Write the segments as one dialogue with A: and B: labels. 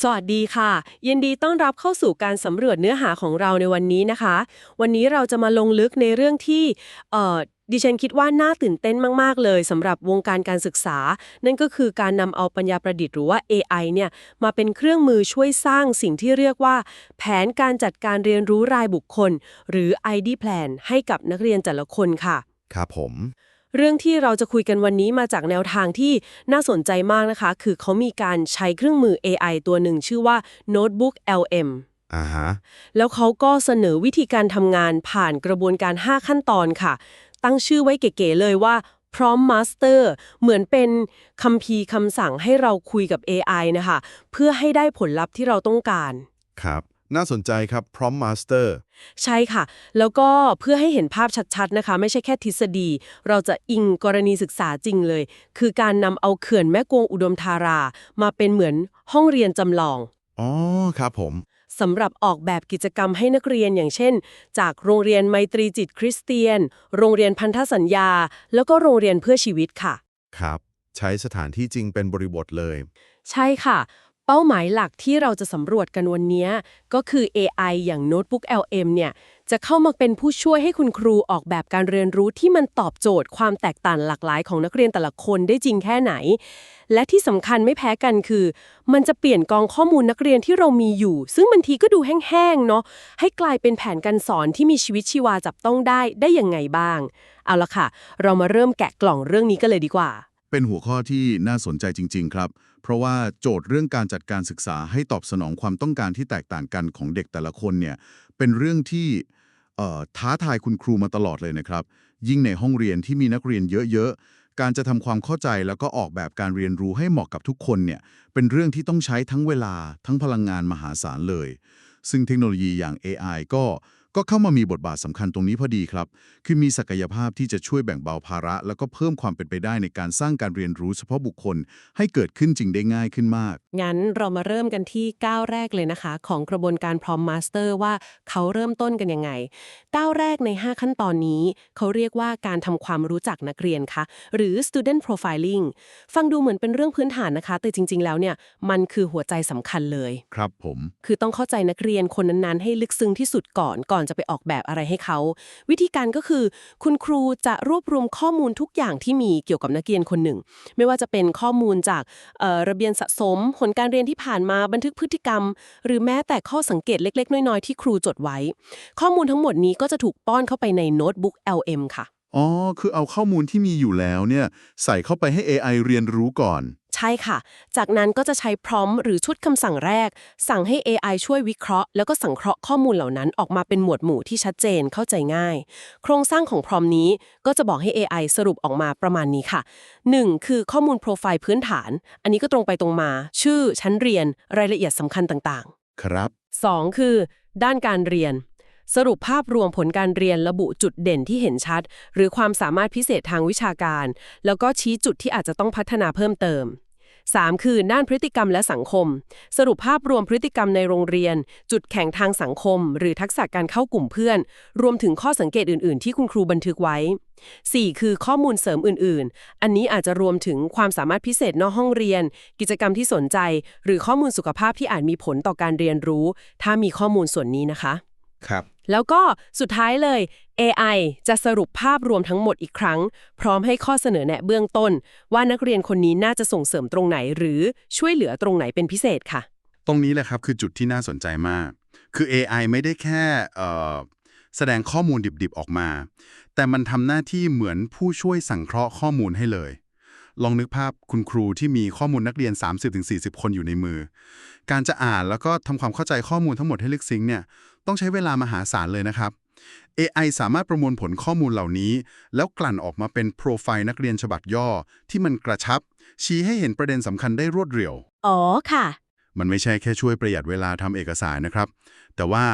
A: สวัสดีค่ะ ยินดีต้อนรับเข้าสู่การสำรวจเนื้อหาของเราในวันนี้นะคะ วันนี้เราจะมาลงลึกในเรื่องที่เอ่อดิฉันคิดว่าน่าตื่นเต้นมาก ๆ เลยสำหรับวงการการศึกษา นั่นก็คือการนำเอาปัญญาประดิษฐ์หรือว่า AI เนี่ยมาเป็นเครื่องมือช่วยสร้างสิ่งที่เรียกว่า แผนการจัดการเรียนรู้รายบุคคล หรือ ID Plan ให้กับนักเรียนแต่ละคนค่ะ
B: ครับผม
A: เรื่องที่เราจะคุยกันวันนี้มาจากแนวทางที่น่าสนใจมากนะคะ คือเขามีการใช้เครื่องมือ AI ตัวหนึ่งชื่อว่า Notebook LM
B: อ่าฮะ
A: แล้วเขาก็เสนอวิธีการทำงานผ่านกระบวนการ 5 ขั้นตอนค่ะ ตั้งชื่อไว้เก๋ๆเลยว่า Prompt Master เหมือนเป็นคำพีร์คำสั่งให้เราคุยกับ AI นะคะ เพื่อให้ได้ผลลัพธ์ที่เราต้องการ
B: ครับ น่าสนใจครับ Prompt Master
A: ใช่ค่ะ แล้วก็เพื่อให้เห็นภาพชัดๆนะคะ ไม่ใช่แค่ทฤษฎี เราจะอิงกรณีศึกษาจริงเลย คือการนำเอาเขื่อนแม่กวงอุดมธารา มาเป็นเหมือนห้องเรียนจำลอง
B: อ๋อครับผม
A: สำหรับออกแบบกิจกรรมให้นักเรียนอย่างเช่น จากโรงเรียนไมตรีจิตคริสเตียน โรงเรียนพันธสัญญา แล้วก็โรงเรียนเพื่อชีวิตค่ะ
B: ครับ ใช้สถานที่จริงเป็นบริบทเลย
A: ใช่ค่ะ เป้าหมายหลักที่เราจะสำรวจกันวันนี้ก็คือ AI อย่าง Notebook LM เนี่ยจะเข้ามาเป็นผู้ช่วยให้คุณครูออกแบบการเรียนรู้ที่มันตอบโจทย์ความแตกต่างหลากหลายของนักเรียนแต่ละคนได้จริงแค่ไหน และที่สำคัญไม่แพ้กันคือ มันจะเปลี่ยนกองข้อมูลนักเรียนที่เรามีอยู่ ซึ่งบางทีก็ดูแห้งๆเนาะให้กลายเป็นแผนการสอนที่มีชีวิตชีวาจับต้องได้ได้ยังไงบ้าง เอาละค่ะ เรามาเริ่มแกะกล่องเรื่องนี้กันเลยดีกว่า
C: เป็นหัวข้อที่น่าสนใจจริง ๆ ครับ เพราะว่าโจทย์เรื่องการจัดการศึกษาให้ตอบสนองความต้องการที่แตกต่างกันของเด็กแต่ละคนเนี่ยเป็นเรื่องที่ท้าทายคุณครูมาตลอดเลยนะครับ ยิ่งในห้องเรียนที่มีนักเรียนเยอะ ๆ การจะทำความเข้าใจแล้วก็ออกแบบการเรียนรู้ให้เหมาะกับทุกคนเนี่ยเป็นเรื่องที่ต้องใช้ทั้งเวลาทั้งพลังงานมหาศาลเลย ซึ่งเทคโนโลยีอย่าง AI ก็ ก็เข้ามามีบทบาทสำคัญตรงนี้พอดีครับ คือมีศักยภาพที่จะช่วยแบ่งเบาภาระ แล้วก็เพิ่มความเป็นไปได้ในการสร้างการเรียนรู้เฉพาะบุคคล ให้เกิดขึ้นจริงได้ง่ายขึ้นมาก
A: งั้นเรามาเริ่มกันที่ก้าวแรกเลยนะคะ ของกระบวนการ Prompt Master ว่าเขาเริ่มต้นกันยังไง ก้าวแรกใน 5 ขั้นตอนนี้เขาเรียกว่าการทำความรู้จักนักเรียนค่ะหรือ student profiling ฟังดูเหมือนเป็นเรื่องพื้นฐานนะคะ แต่จริง ๆ แล้วเนี่ยมันคือหัวใจสำคัญเลย
C: ครับผม
A: คือต้องเข้าใจนักเรียนคนนั้นๆให้ลึกซึ้งที่สุดก่อนก่อนจะไปออกแบบอะไรให้เขา วิธีการก็คือ คุณครูจะรวบรวมข้อมูลทุกอย่างที่มีเกี่ยวกับนักเรียนคนหนึ่ง ไม่ว่าจะเป็นข้อมูลจากระเบียนสะสม ผลการเรียนที่ผ่านมาบันทึกพฤติกรรม หรือแม้แต่ข้อสังเกตเล็ก ๆ น้อยๆที่ครูจดไว้ ข้อมูลทั้งหมดนี้ก็จะถูกป้อนเข้าไปในโน้ตบุ๊ก LM ค่ะ
C: อ๋อ คือเอาข้อมูลที่มีอยู่แล้วเนี่ยใส่เข้าไปให้ AI เรียนรู้ก่อน
A: ใช่ค่ะ จากนั้นก็จะใช้พร้อมหรือชุดคำสั่งแรก สั่งให้ AI ช่วยวิเคราะห์ แล้วก็สังเคราะห์ข้อมูลเหล่านั้นออกมาเป็นหมวดหมู่ที่ชัดเจนเข้าใจง่าย โครงสร้างของพร้อมนี้ก็จะบอกให้ AI สรุปออกมาประมาณนี้ค่ะ 1. คือข้อมูลโปรไฟล์พื้นฐาน อันนี้ก็ตรงไปตรงมา ชื่อชั้นเรียน รายละเอียดสำคัญต่าง
C: ครับ
A: ๆ 2. คือ ด้านการเรียน สรุปภาพรวมผลการเรียนระบุจุดเด่นที่เห็นชัด หรือความสามารถพิเศษทางวิชาการ แล้วก็ชี้จุดที่อาจจะต้องพัฒนาเพิ่มเติม 3. คือด้านพฤติกรรมและสังคม สรุปภาพรวมพฤติกรรมในโรงเรียน จุดแข็งทางสังคม หรือทักษะการเข้ากลุ่มเพื่อน รวมถึงข้อสังเกตอื่น ๆ ที่คุณครูบันทึกไว้ 4. คือข้อมูลเสริมอื่น ๆ อันนี้อาจจะรวมถึงความสามารถพิเศษนอกห้องเรียน กิจกรรมที่สนใจ หรือข้อมูลสุขภาพที่อาจมีผลต่อการเรียนรู้ ถ้ามีข้อมูลส่วนนี้นะคะ
B: ครับ
A: แล้วก็สุดท้ายเลย AI จะสรุปภาพรวมทั้งหมดอีกครั้ง พร้อมให้ข้อเสนอแนะเบื้องต้น ว่านักเรียนคนนี้น่าจะส่งเสริมตรงไหน หรือช่วยเหลือตรงไหนเป็นพิเศษค่ะ
C: ตรงนี้แหละครับคือจุดที่น่าสนใจมาก คือ AI ไม่ได้แค่แสดงข้อมูลดิบๆออกมา แต่มันทำหน้าที่เหมือนผู้ช่วยสังเคราะห์ข้อมูลให้เลย ลองนึกภาพคุณครูที่มีข้อมูลนักเรียน 30-40 คนอยู่ในมือ การจะอ่านแล้วก็ทำความเข้าใจข้อมูลทั้งหมดให้ลึกซึ้งเนี่ย ต้องใช้เวลามหาศาลเลยนะครับ AI สามารถประมวลผลข้อมูลเหล่านี้ แล้วกลั่นออกมาเป็นโปรไฟล์นักเรียนฉบับย่อ ที่มันกระชับ ชี้ให้เห็นประเด็นสำคัญได้รวดเร็ว
A: อ๋อค่ะ
C: มันไม่ใช่แค่ช่วยประหยัดเวลาทำเอกสารนะครับ แต่ว่า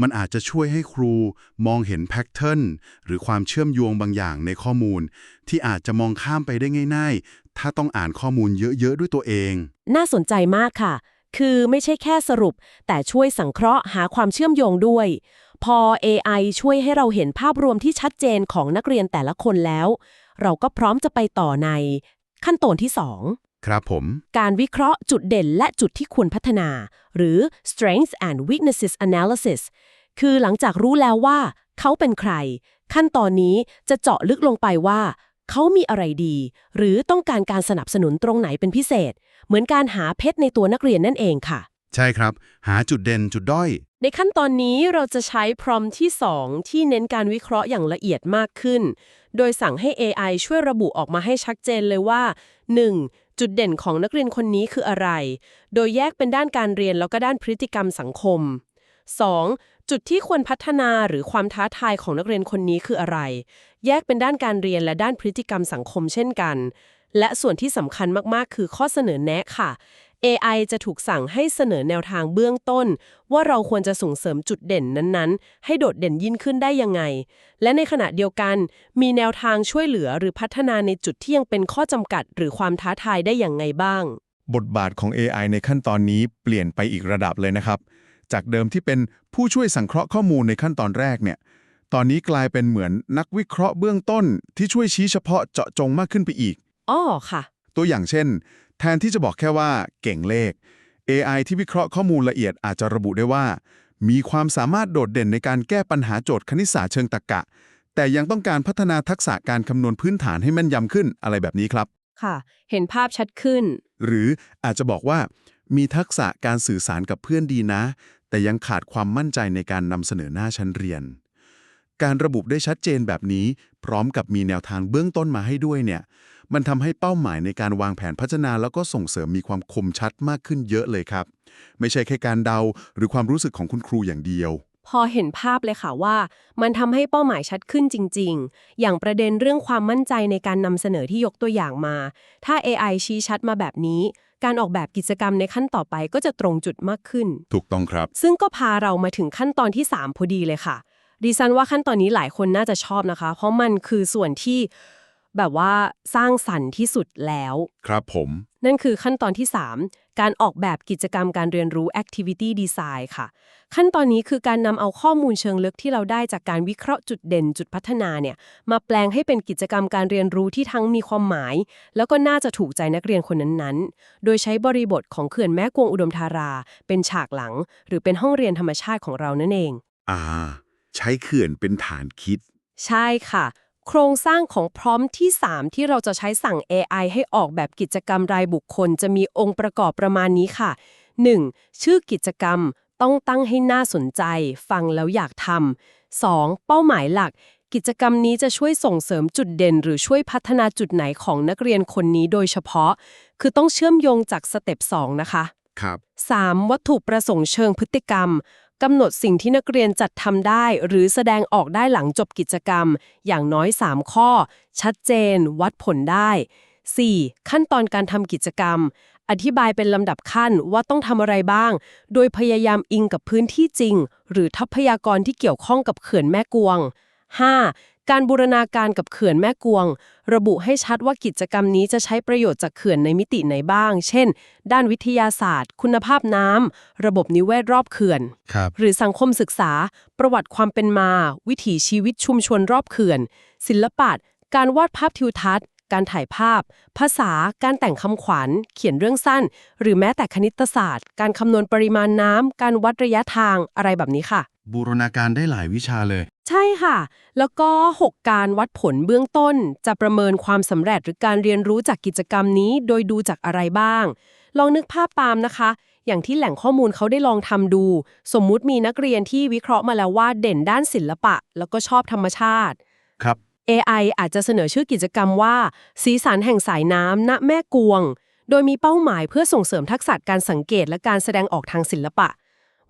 C: มันอาจจะช่วยให้ครูมองเห็นแพทเทิร์นหรือความเชื่อมโยงบางอย่างในข้อมูล ที่อาจจะมองข้ามไปได้ง่าย ๆ ถ้าต้องอ่านข้อมูลเยอะๆด้วยตัวเอง
A: น่าสนใจมากค่ะ คือไม่ใช่แค่สรุป แต่ช่วยสังเคราะห์หาความเชื่อมโยงด้วย พอ AI ช่วยให้เราเห็นภาพรวมที่ชัดเจนของนักเรียนแต่ละคนแล้ว เราก็พร้อมจะไปต่อใน ขั้นตอนที่ 2
D: ครับผม
A: การวิเคราะห์จุดเด่นและจุดที่ควรพัฒนา หรือ strengths and weaknesses analysis คือหลังจากรู้แล้วว่า เขาเป็นใคร ขั้นตอนนี้จะเจาะลึกลงไปว่า เขามีอะไรดี หรือต้องการการสนับสนุนตรงไหนเป็นพิเศษ เหมือนการหาเพชรในตัวนักเรียนนั่นเองค่ะ
D: ใช่ครับ หาจุดเด่นจุดด้อย
A: ในขั้นตอนนี้เราจะใช้พรอมที่ 2 ที่เน้นการวิเคราะห์อย่างละเอียดมากขึ้น โดยสั่งให้ AI ช่วยระบุออกมาให้ชัดเจนเลยว่า 1. จุดเด่นของนักเรียนคนนี้คืออะไร โดยแยกเป็นด้านการเรียนแล้วก็ด้านพฤติกรรมสังคม 2. จุดที่ควรพัฒนาหรือความท้าทายของนักเรียนคนนี้คืออะไร แยกเป็นด้านการเรียนและด้านพฤติกรรมสังคมเช่นกัน และส่วนที่สำคัญมากๆ คือข้อเสนอแนะค่ะ AI จะถูกสั่งให้เสนอแนวทางเบื้องต้น ว่าเราควรจะส่งเสริมจุดเด่นนั้นๆ ให้โดดเด่นยิ่งขึ้นได้ยังไง และในขณะเดียวกัน มีแนวทางช่วยเหลือหรือพัฒนาในจุดที่ยังเป็นข้อจำกัด หรือความท้าทายได้อย่างไงบ้าง
C: บทบาทของ AI ในขั้นตอนนี้เปลี่ยนไปอีกระดับเลยนะครับ จากเดิมที่เป็นผู้ช่วยสังเคราะห์ข้อมูลในขั้นตอนแรกเนี่ย ตอนนี้กลายเป็นเหมือนนักวิเคราะห์เบื้องต้น ที่ช่วยชี้เฉพาะเจาะจงมากขึ้นไปอีก
A: อ้อค่ะ
C: ตัวอย่างเช่น แทนที่จะบอกแค่ว่าเก่งเลข AI ที่วิเคราะห์ข้อมูลละเอียดอาจจะระบุได้ว่า มีความสามารถโดดเด่นในการแก้ปัญหาโจทย์คณิตศาสตร์เชิงตรรกะ แต่ยังต้องการพัฒนาทักษะการคำนวณพื้นฐานให้แม่นยำขึ้นอะไรแบบนี้ครับ
A: ค่ะ เห็นภาพชัดขึ้น
C: หรืออาจจะบอกว่า มีทักษะการสื่อสารกับเพื่อนดีนะ แต่ยังขาดความมั่นใจในการนำเสนอหน้าชั้นเรียน การระบุได้ชัดเจนแบบนี้ พร้อมกับมีแนวทางเบื้องต้นมาให้ด้วยเนี่ย มันทำให้เป้าหมายในการวางแผนพัฒนาแล้วก็ส่งเสริมมีความคมชัดมากขึ้นเยอะเลยครับ ไม่ใช่แค่การเดาหรือความรู้สึกของคุณครูอย่างเดียว
A: พอเห็นภาพเลยค่ะว่า มันทำให้เป้าหมายชัดขึ้นจริง ๆ อย่างประเด็นเรื่องความมั่นใจในการนำเสนอที่ยกตัวอย่างมา ถ้า AI ชี้ชัดมาแบบนี้การออกแบบกิจกรรมในขั้นต่อไปก็จะตรงจุดมากขึ้น
C: ถูกต้องครับ
A: ซึ่งก็พาเรามาถึงขั้นตอนที่ 3 พอดีเลยค่ะ ดิฉันว่าขั้นตอนนี้หลายคนน่าจะชอบนะคะ เพราะมันคือส่วนที่แบบว่าสร้างสรรค์ที่สุดแล้ว
C: ครับผม
A: นั่นคือขั้นตอนที่ 3 การออกแบบกิจกรรมการเรียนรู้ activity design ค่ะ ขั้นตอนนี้คือการนำเอาข้อมูลเชิงลึกที่เราได้จากการวิเคราะห์จุดเด่นจุดพัฒนาเนี่ย มาแปลงให้เป็นกิจกรรมการเรียนรู้ที่ทั้งมีความหมาย แล้วก็น่าจะถูกใจนักเรียนคนนั้นๆ โดยใช้บริบทของเขื่อนแม่กวงอุดมธารา เป็นฉากหลัง หรือเป็นห้องเรียนธรรมชาติของเรานั่นเอง
C: อ่า ใช้เขื่อนเป็นฐานคิด
A: ใช่ค่ะ โครงสร้างของพร้อมที่ 3 ที่เราจะใช้สั่ง AI ให้ออกแบบกิจกรรมรายบุคคล จะมีองค์ประกอบประมาณนี้ค่ะ 1. ชื่อกิจกรรมต้องตั้งให้น่าสนใจ ฟังแล้วอยากทำ 2. เป้าหมายหลัก กิจกรรมนี้จะช่วยส่งเสริมจุดเด่น หรือช่วยพัฒนาจุดไหนของนักเรียนคนนี้โดยเฉพาะ คือต้องเชื่อมโยงจากสเต็ป2นะคะ
C: ครับ
A: 3. วัตถุประสงค์เชิงพฤติกรรม กำหนดสิ่งที่นักเรียนจัดทำได้ หรือแสดงออกได้หลังจบกิจกรรม อย่างน้อย 3 ข้อ ชัดเจน วัดผลได้ 4. ขั้นตอนการทำกิจกรรม อธิบายเป็นลำดับขั้นว่าต้องทำอะไรบ้าง โดยพยายามอิงกับพื้นที่จริง หรือทรัพยากรที่เกี่ยวข้องกับเขื่อนแม่กวง 5. การบูรณาการกับเขื่อนแม่กวง ระบุให้ชัดว่ากิจกรรมนี้จะใช้ประโยชน์จากเขื่อนในมิติไหนบ้าง เช่น ด้านวิทยาศาสตร์ คุณภาพน้ำ ระบบนิเวศรอบเขื่อน
C: ครับ
A: หรือสังคมศึกษา ประวัติความเป็นมา วิถีชีวิตชุมชนรอบเขื่อน ศิลปะการวาดภาพทิวทัศน์ การถ่ายภาพ ภาษา การแต่งคำขวัญ เขียนเรื่องสั้น หรือแม้แต่คณิตศาสตร์ การคำนวณปริมาณน้ำ การวัดระยะทาง อะไรแบบนี้ค่ะ
C: บูรณาการได้หลายวิชาเลย
A: ใช่ค่ะ แล้วก็ 6 การวัดผลเบื้องต้น จะประเมินความสำเร็จหรือการเรียนรู้จากกิจกรรมนี้โดยดูจากอะไรบ้าง ลองนึกภาพตามนะคะ อย่างที่แหล่งข้อมูลเขาได้ลองทำดู สมมุติมีนักเรียนที่วิเคราะห์มาแล้วว่าเด่นด้านศิลปะ แล้วก็ชอบธรรมชาติ
C: ครับ
A: AI อาจจะเสนอชื่อกิจกรรมว่า สีสันแห่งสายน้ำณแม่กวง โดยมีเป้าหมายเพื่อส่งเสริมทักษะการสังเกตและการแสดงออกทางศิลปะ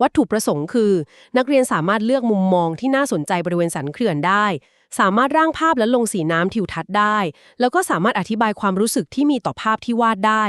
A: วัตถุประสงค์คือ นักเรียนสามารถเลือกมุมมองที่น่าสนใจบริเวณสันเขื่อนได้ สามารถร่างภาพและลงสีน้ำทิวทัศน์ได้ แล้วก็สามารถอธิบายความรู้สึกที่มีต่อภาพที่วาดได้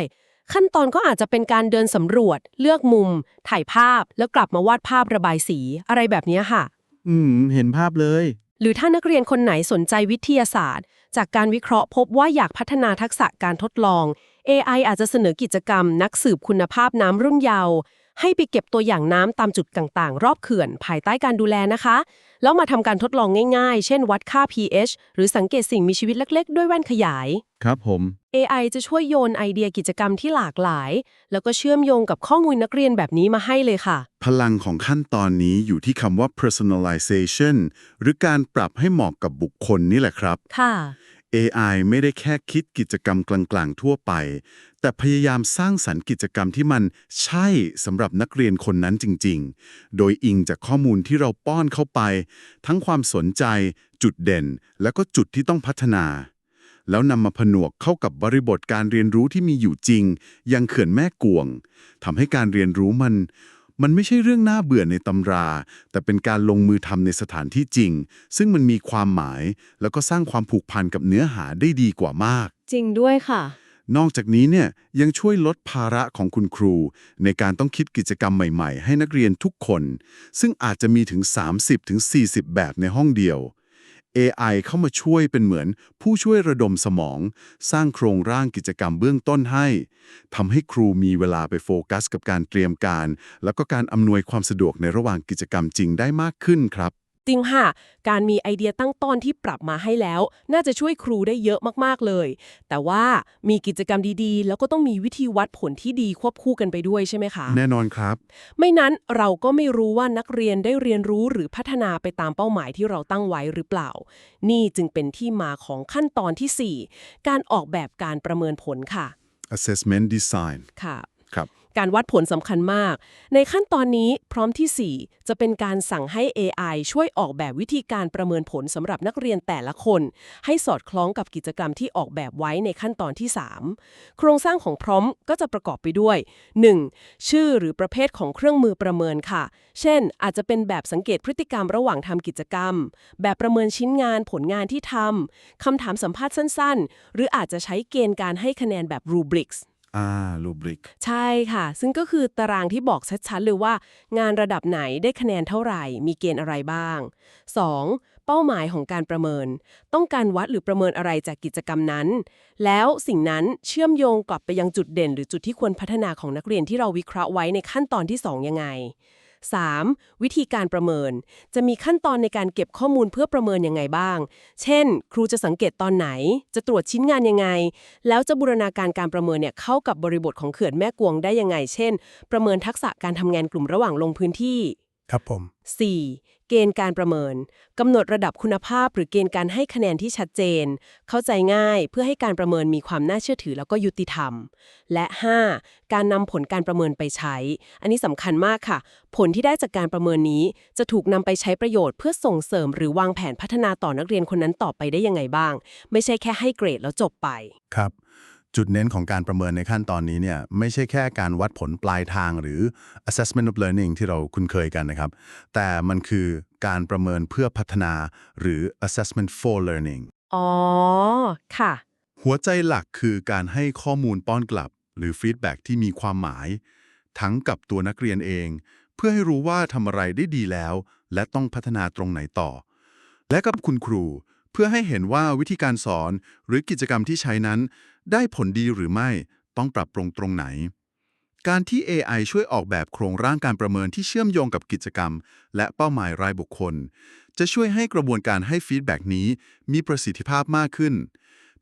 A: ขั้นตอนก็อาจจะเป็นการเดินสำรวจ เลือกมุม ถ่ายภาพ แล้วกลับมาวาดภาพระบายสี อะไรแบบนี้ค่ะ
E: อืม เห็นภาพเลย
A: หรือถ้านักเรียนคนไหนสนใจวิทยาศาสตร์ จากการวิเคราะห์พบว่าอยากพัฒนาทักษะการทดลอง AI อาจจะเสนอกิจกรรม นักสืบคุณภาพน้ำรุ่นเยาว์ ให้ไปเก็บตัวอย่างน้ำตามจุดต่างๆ รอบเขื่อน ภายใต้การดูแลนะคะ แล้วมาทำการทดลองง่ายๆ เช่นวัดค่า pH หรือสังเกตสิ่งมีชีวิตเล็ก ๆ ด้วยแว่นขยาย
E: ครับผม
A: AI จะช่วยโยนไอเดียกิจกรรมที่หลากหลาย แล้วก็เชื่อมโยงกับข้อมูลนักเรียนแบบนี้มาให้เลยค่ะ
C: พลังของขั้นตอนนี้อยู่ที่คำว่า personalization หรือการปรับให้เหมาะกับบุคคลนี่แหละครับ
A: ค่ะ
C: AI ไม่ได้แค่คิดกิจกรรมกลางๆ ทั่วไป แต่พยายามสร้างสรรค์กิจกรรมที่มันใช่สำหรับนักเรียนคนนั้นจริงๆ โดยอิงจากข้อมูลที่เราป้อนเข้าไป ทั้งความสนใจ จุดเด่น แล้วก็จุดที่ต้องพัฒนา แล้วนำมาผนวกเข้ากับบริบทการเรียนรู้ที่มีอยู่จริง ยังเขื่อนแม่กวงทำให้การเรียนรู้มัน มันไม่ใช่เรื่องน่าเบื่อในตำรา แต่เป็นการลงมือทำในสถานที่จริง ซึ่งมันมีความหมาย แล้วก็สร้างความผูกพันกับเนื้อหาได้ดีกว่ามาก
A: จริงด้วยค่ะ
C: นอกจากนี้เนี่ยยังช่วยลดภาระของคุณครู ในการต้องคิดกิจกรรมใหม่ ๆ ให้นักเรียนทุกคน ซึ่งอาจจะมีถึง 30-40 แบบในห้องเดียว AI เข้ามาช่วยเป็นเหมือนผู้ช่วยระดมสมอง สร้างโครงร่างกิจกรรมเบื้องต้นให้ทำให้ครูมีเวลาไปโฟกัสกับการเตรียมการ แล้วก็การอำนวยความสะดวกในระหว่างกิจกรรมจริงได้มากขึ้นครับ
A: จริงค่ะ การมีไอเดียตั้งต้นที่ปรับมาให้แล้ว น่าจะช่วยครูได้เยอะมากๆเลย แต่ว่ามีกิจกรรมดีๆ แล้วก็ต้องมีวิธีวัดผลที่ดีควบคู่กันไปด้วยใช่ไหมคะ
C: แน่นอนครับ
A: ไม่นั้นเราก็ไม่รู้ว่านักเรียนได้เรียนรู้หรือพัฒนาไปตามเป้าหมายที่เราตั้งไว้หรือเปล่า นี่จึงเป็นที่มาของขั้นตอนทีสี่4 การออกแบบการประเมินผลค่ะ
C: assessment design
A: ค่ะ
C: ครับ
A: การวัดผลสำคัญมาก ในขั้นตอนนี้พร้อมทีสี่ 4 จะเป็นการสั่งให้ AI ช่วยออกแบบวิธีการประเมินผลสำหรับนักเรียนแต่ละคน ให้สอดคล้องกับกิจกรรมที่ออกแบบไว้ในขั้นตอนที่ 3 โครงสร้างของพร้อมก็จะประกอบไปด้วย 1. ชื่อหรือประเภทของเครื่องมือประเมินค่ะ เช่น อาจจะเป็นแบบสังเกตพฤติกรรมระหว่างทำกิจกรรม แบบประเมินชิ้นงานผลงานที่ทำคำถามสัมภาษณ์สั้น ๆ หรืออาจจะใช้เกณฑ์การให้คะแนนแบบ rubrics
C: อ่ารูบริก
A: ใช่ค่ะ ซึ่งก็คือตารางที่บอกชัดๆเลยว่า งานระดับไหนได้คะแนนเท่าไหร่ มีเกณฑ์อะไรบ้าง 2. เป้าหมายของการประเมิน ต้องการวัดหรือประเมินอะไรจากกิจกรรมนั้น แล้วสิ่งนั้นเชื่อมโยงกลับไปยังจุดเด่น หรือจุดที่ควรพัฒนาของนักเรียนที่เราวิเคราะห์ไว้ในขั้นตอนที่ 2 ยังไง 3. วิธีการประเมิน จะมีขั้นตอนในการเก็บข้อมูลเพื่อประเมินยังไงบ้าง เช่น ครูจะสังเกตตอนไหน จะตรวจชิ้นงานยังไง แล้วจะบูรณาการการประเมินเนี่ยเข้ากับบริบทของเขื่อนแม่กวงได้ยังไง เช่น ประเมินทักษะการทำงานกลุ่มระหว่างลงพื้นที่
F: ครับผม
A: 4. เกณฑ์การประเมินกำหนดระดับคุณภาพ หรือเกณฑ์การให้คะแนนที่ชัดเจน เข้าใจง่ายเพื่อให้การประเมินมีความน่าเชื่อถือแล้วก็ยุติธรรม และ 5. การนำผลการประเมินไปใช้ อันนี้สำคัญมากค่ะ ผลที่ได้จากการประเมินนี้จะถูกนำไปใช้ประโยชน์เพื่อส่งเสริม หรือวางแผนพัฒนาต่อนักเรียนคนนั้นต่อไปได้ยังไงบ้าง ไม่ใช่แค่ให้เกรดแล้วจบไป
C: ครับ จุดเน้นของการประเมินในขั้นตอนนี้เนี่ยไม่ใช่แค่การวัดผลปลายทางหรือ assessment of learning ที่เราคุ้นเคยกันนะครับ แต่มันคือการประเมินเพื่อพัฒนาหรือ assessment for learning
A: อ๋อ ค่ะ
C: หัวใจหลักคือการให้ข้อมูลป้อนกลับ หรือ feedback ที่มีความหมาย ทั้งกับตัวนักเรียนเอง เพื่อให้รู้ว่าทำอะไรได้ดีแล้ว และต้องพัฒนาตรงไหนต่อ และกับคุณครู เพื่อให้เห็นว่าวิธีการสอนหรือกิจกรรมที่ใช้นั้น ได้ผลดีหรือไม่ต้องปรับปรุงตรงไหน การที่ AI ช่วยออกแบบโครงร่างการประเมินที่เชื่อมโยงกับกิจกรรม และเป้าหมายรายบุคคล จะช่วยให้กระบวนการให้ฟีดแบ็กนี้ มีประสิทธิภาพมากขึ้น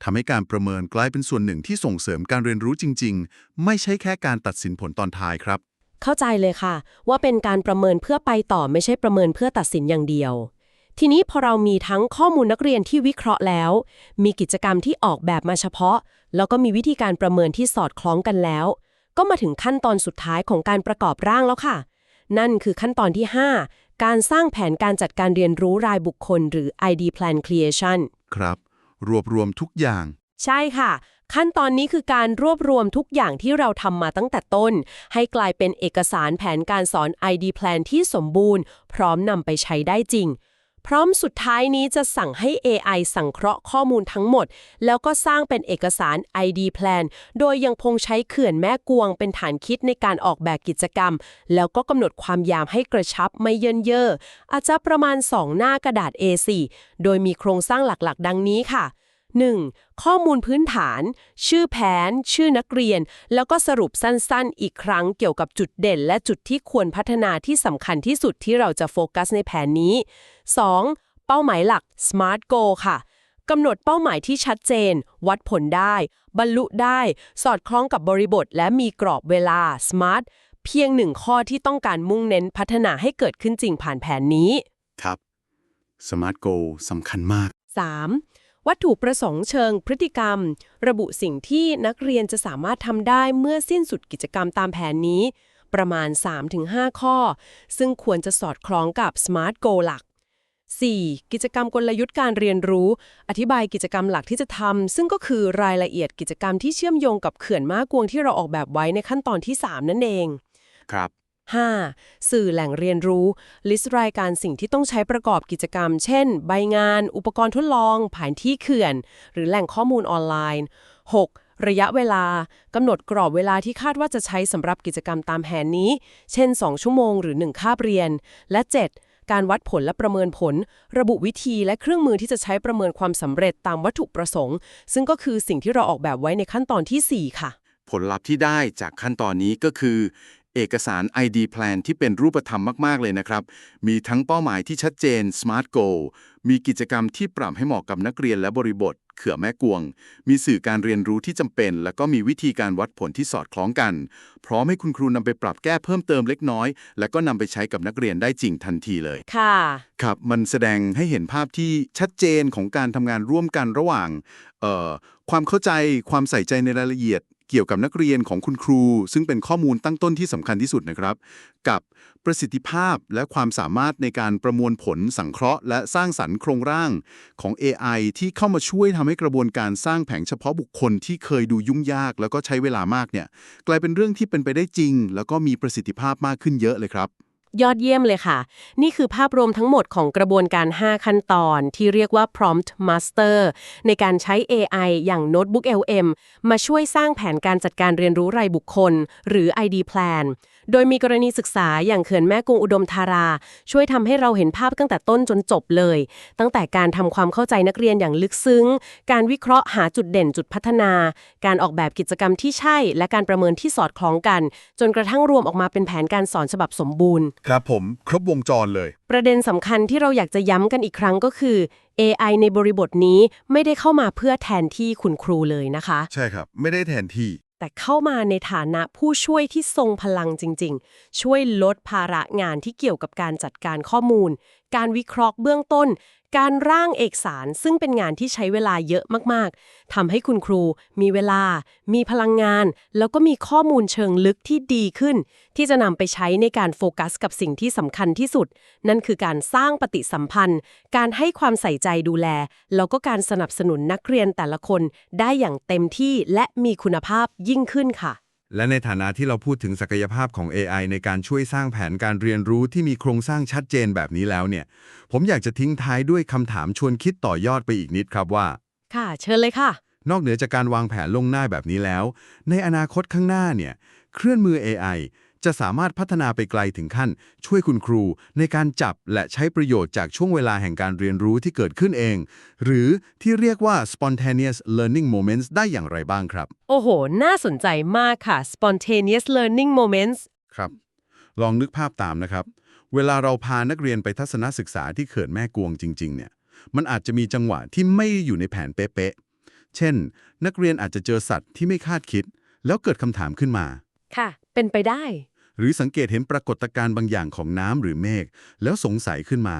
C: ทำให้การประเมินกลายเป็นส่วนหนึ่งที่ส่งเสริมการเรียนรู้จริง ๆ ไม่ใช่แค่การตัดสินผลตอนท้ายครับ
A: เข้าใจเลยค่ะ ว่าเป็นการประเมินเพื่อไปต่อไม่ใช่ประเมินเพื่อตัดสินอย่างเดียว ทีนี้พอเรามีทั้งข้อมูลนักเรียนที่วิเคราะห์แล้ว มีกิจกรรมที่ออกแบบมาเฉพาะ แล้วก็มีวิธีการประเมินที่สอดคล้องกันแล้ว ก็มาถึงขั้นตอนสุดท้ายของการประกอบร่างแล้วค่ะ นั่นคือขั้นตอนที่ 5 การสร้างแผนการจัดการเรียนรู้รายบุคคล หรือ ID Plan Creation
C: ครับ รวบรวมทุกอย่าง
A: ใช่ค่ะขั้นตอนนี้คือการรวบรวมทุกอย่างที่เราทำมาตั้งแต่ต้น ให้กลายเป็นเอกสารแผนการสอน ID Plan ที่สมบูรณ์ พร้อมนำไปใช้ได้จริง พร้อมสุดท้ายนี้จะสั่งให้ AI สังเคราะห์ข้อมูลทั้งหมด แล้วก็สร้างเป็นเอกสาร ID Plan โดยยังคงใช้เขื่อนแม่กวงเป็นฐานคิดในการออกแบบกิจกรรม แล้วก็กำหนดความยาวให้กระชับไม่เยินเยออาจจะประมาณ 2 หน้ากระดาษ A4 โดยมีโครงสร้างหลักๆ ดังนี้ค่ะ 1. ข้อมูลพื้นฐาน ชื่อแผน ชื่อนักเรียน แล้วก็สรุปสั้นๆ อีกครั้งเกี่ยวกับจุดเด่น และจุดที่ควรพัฒนาที่สำคัญที่สุดที่เราจะโฟกัสในแผนนี้ 2. เป้าหมายหลัก SMART Goal ค่ะกำหนดเป้าหมายที่ชัดเจน วัดผลได้ บรรลุได้ สอดคล้องกับบริบท และมีกรอบเวลา SMART เพียงหนึ่งข้อที่ต้องการมุ่งเน้นพัฒนาให้เกิดขึ้นจริงผ่านแผนนี้
G: ครับ Smart Goal สำคัญมาก
A: 3. วัตถุประสงค์เชิงพฤติกรรม ระบุสิ่งที่นักเรียนจะสามารถทำได้เมื่อสิ้นสุดกิจกรรมตามแผนนี้ ประมาณ 3-5 ข้อ ซึ่งควรจะสอดคล้องกับ SMART Goal หลัก 4. กิจกรรมกลยุทธ์การเรียนรู้ อธิบายกิจกรรมหลักที่จะทำซึ่งก็คือรายละเอียดกิจกรรมที่เชื่อมโยงกับเขื่อนม้ากวงที่เราออกแบบไว้ในขั้นตอนที่ 3 นั่นเอง
G: ครับ
A: 5. สื่อแหล่งเรียนรู้ ลิสต์รายการสิ่งที่ต้องใช้ประกอบกิจกรรม เช่น ใบงาน อุปกรณ์ทดลองแผนที่เขื่อน หรือแหล่งข้อมูลออนไลน์ 6. ระยะเวลากำหนดกรอบเวลาที่คาดว่าจะใช้สำหรับกิจกรรมตามแผนนี้ เช่น 2 ชั่วโมงหรือ 1 คาบเรียน และ 7. การวัดผลและประเมินผล ระบุวิธีและเครื่องมือที่จะใช้ประเมินความสำเร็จตามวัตถุประสงค์ ซึ่งก็คือสิ่งที่เราออกแบบไว้ในขั้นตอนทีสี่ 4 ค่ะ
H: ผลลัพธ์ที่ได้จากขั้นตอนนี้ก็คือ เอกสาร ID Plan ที่เป็นรูปธรรมมาก ๆ เลยนะครับ มีทั้งเป้าหมายที่ชัดเจน Smart Goal มีกิจกรรมที่ปรับให้เหมาะกับนักเรียนและบริบท เขื่อแม่กวง มีสื่อการเรียนรู้ที่จำเป็น แล้วก็มีวิธีการวัดผลที่สอดคล้องกัน พร้อมให้คุณครูนำไปปรับแก้เพิ่มเติมเล็กน้อย แล้วก็นำไปใช้กับนักเรียนได้จริงทันทีเลย
A: ค่ะ
H: ครับ มันแสดงให้เห็นภาพที่ชัดเจนของการทำงานร่วมกันระหว่างเอ่อความเข้าใจความใส่ใจในรายละเอียด เกี่ยวกับนักเรียนของคุณครู ซึ่งเป็นข้อมูลตั้งต้นที่สำคัญที่สุดนะครับ กับประสิทธิภาพและความสามารถในการประมวลผลสังเคราะห์ และสร้างสรรค์โครงร่างของ AI ที่เข้ามาช่วยทำให้กระบวนการสร้างแผงเฉพาะบุคคลที่เคยดูยุ่งยาก แล้วก็ใช้เวลามากเนี่ยกลายเป็นเรื่องที่เป็นไปได้จริง แล้วก็มีประสิทธิภาพมากขึ้นเยอะเลยครับ
A: ยอดเยี่ยมเลยค่ะ นี่คือภาพรวมทั้งหมดของกระบวนการ 5 ขั้นตอนที่เรียกว่า prompt master ในการใช้ AI อย่าง Notebook LM มาช่วยสร้างแผนการจัดการเรียนรู้รายบุคคล หรือ ID Plan โดยมีกรณีศึกษาอย่างเขื่อนแม่กรุงอุดมธารา ช่วยทำให้เราเห็นภาพตั้งแต่ต้นจนจบเลย ตั้งแต่การทำความเข้าใจนักเรียนอย่างลึกซึ้ง การวิเคราะห์หาจุดเด่นจุดพัฒนา การออกแบบกิจกรรมที่ใช่ และการประเมินที่สอดคล้องกัน จนกระทั่งรวมออกมาเป็นแผนการสอนฉบับสมบูรณ์
G: ครับผม ครบวงจรเลย
A: ประเด็นสำคัญที่เราอยากจะย้ำกันอีกครั้งก็คือ AI ในบริบทนี้ไม่ได้เข้ามาเพื่อแทนที่คุณครูเลยนะคะ
G: ใช่ครับ ไม่ได้แทนที่
A: แต่เข้ามาในฐานะผู้ช่วยที่ทรงพลังจริง ๆ ช่วยลดภาระงานที่เกี่ยวกับการจัดการข้อมูล การวิเคราะห์เบื้องต้น การร่างเอกสารซึ่งเป็นงานที่ใช้เวลาเยอะมากๆทำให้คุณครู มีเวลา มีพลังงาน แล้วก็มีข้อมูลเชิงลึกที่ดีขึ้น ที่จะนำไปใช้ในการโฟกัสกับสิ่งที่สำคัญที่สุด นั่นคือการสร้างปฏิสัมพันธ์ การให้ความใส่ใจดูแล แล้วก็การสนับสนุนนักเรียนแต่ละคน ได้อย่างเต็มที่และมีคุณภาพยิ่งขึ้นค่ะ
C: และในฐานะที่เราพูดถึงศักยภาพของ AI ในการช่วยสร้างแผนการเรียนรู้ที่มีโครงสร้างชัดเจนแบบนี้แล้วเนี่ย ผมอยากจะทิ้งท้ายด้วยคำถามชวนคิดต่อยอดไปอีกนิดครับว่า
A: ค่ะ เชิญเลยค่ะ
C: นอกเหนือจากการวางแผนลวงหน้าแบบนี้แล้ว ในอนาคตข้างหน้าเนี่ย เคลื่อนมือ AI จะสามารถพัฒนาไปไกลถึงขั้น ช่วยคุณครู ในการจับและใช้ประโยชน์จากช่วงเวลาแห่งการเรียนรู้ที่เกิดขึ้นเอง หรือที่เรียกว่า spontaneous learning moments ได้อย่างไรบ้างครับ
A: โอ้โห น่าสนใจมากค่ะ spontaneous learning moments
C: ครับ ลองนึกภาพตามนะครับ เวลาเราพานักเรียนไปทัศนศึกษาที่เขื่อนแม่กวงจริง ๆ เนี่ย มันอาจจะมีจังหวะที่ไม่อยู่ในแผนเป๊ะๆเช่น นักเรียนอาจจะเจอสัตว์ที่ไม่คาดคิด แล้วเกิดคำถามขึ้นมา
A: ค่ะ เป็นไปได้
C: หรือสังเกตเห็นปรากฏการณ์บางอย่างของน้ำหรือเมฆแล้วสงสัยขึ้นมา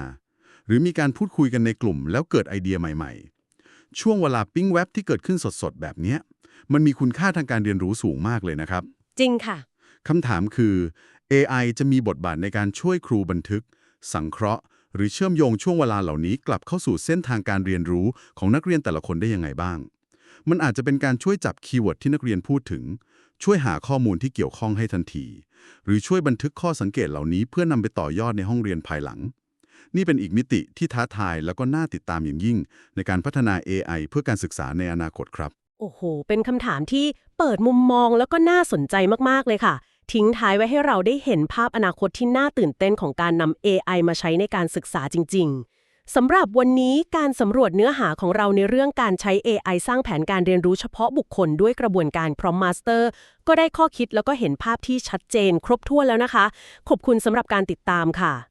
C: หรือมีการพูดคุยกันในกลุ่ม แล้วเกิดไอเดียใหม่ ๆ ช่วงเวลาปิ้งแว็บที่เกิดขึ้นสดๆ แบบเนี้ยมันมีคุณค่าทางการเรียนรู้สูงมากเลยนะครับ
A: จริงค่ะ
C: คำถามคือ AI จะมีบทบาทในการช่วยครูบันทึก สังเคราะห์ หรือเชื่อมโยงช่วงเวลาเหล่านี้กลับเข้าสู่เส้นทางการเรียนรู้ของนักเรียนแต่ละคนได้ยังไงบ้าง มันอาจจะเป็นการช่วยจับคีย์เวิร์ดที่นักเรียนพูดถึง ช่วยหาข้อมูลที่เกี่ยวข้องให้ทันที หรือช่วยบันทึกข้อสังเกตเหล่านี้เพื่อนำไปต่อยอดในห้องเรียนภายหลัง นี่เป็นอีกมิติที่ท้าทายแล้วก็น่าติดตามอย่างยิ่ง ในการพัฒนา AI เพื่อการศึกษาในอนาคตครับ
A: โอ้โห เป็นคำถามที่เปิดมุมมองแล้วก็น่าสนใจมากๆเลยค่ะ ทิ้งท้ายไว้ให้เราได้เห็นภาพอนาคตที่น่าตื่นเต้นของการนำ AI มาใช้ในการศึกษาจริง ๆ สำหรับวันนี้การสำรวจเนื้อหาของเราในเรื่องการใช้ AI สร้างแผนการเรียนรู้เฉพาะบุคคลด้วยกระบวนการ Prompt Master ก็ได้ข้อคิดแล้วก็เห็นภาพที่ชัดเจน ครบถ้วนแล้วนะคะ ขอบคุณสำหรับการติดตามค่ะ